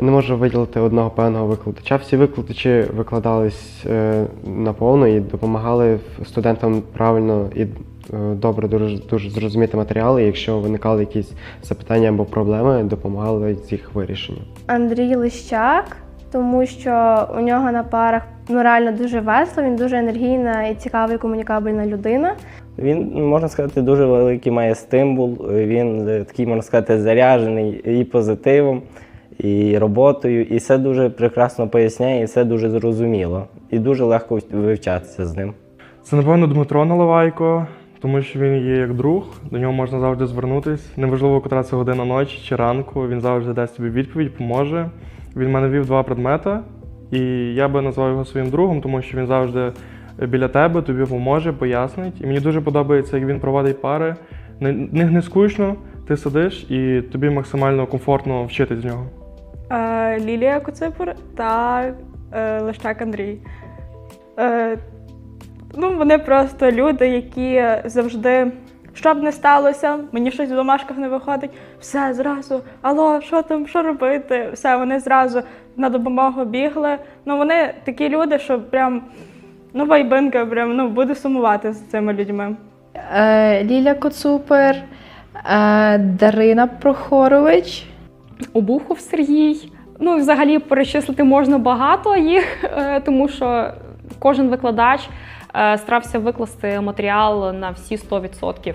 Я не можу виділити одного певного викладача. Всі викладачі викладались е, наповну і допомагали студентам правильно і е, добре дуже, дуже зрозуміти матеріали. Якщо виникали якісь запитання або проблеми, допомагали з їх вирішенню. Андрій Лищак, тому що у нього на парах ну реально дуже весело, він дуже енергійна і цікава і комунікабельна людина. Він, можна сказати, дуже великий має стимул. Він е, такий, можна сказати, заряджений і позитивом, і роботою, і все дуже прекрасно поясняє, і все дуже зрозуміло. І дуже легко вивчатися з ним. Це, напевно, Дмитро Наливайко, тому що він є як друг, до нього можна завжди звернутись. Неважливо, котра це година ночі чи ранку, він завжди дасть тобі відповідь, поможе. Він мене вів два предмети, і я би назвав його своїм другом, тому що він завжди біля тебе, тобі поможе, пояснить. І мені дуже подобається, як він проводить пари. Не, не скучно, ти сидиш і тобі максимально комфортно вчитись з нього. Е, Лілія Коципур та е, Лещак Андрій. Е, ну, вони просто люди, які завжди, що б не сталося, мені щось в домашках не виходить, все зразу, алло, що там, що робити? Все, вони зразу на допомогу бігли. Ну, вони такі люди, що прям, ну, вайбинка, прям, ну, буду сумувати з цими людьми. Ліля Коцупер, Дарина Прохорович. Обухов Сергій. Ну, і взагалі перечислити можна багато їх, е, тому що кожен викладач е, старався викласти матеріал на всі 100%.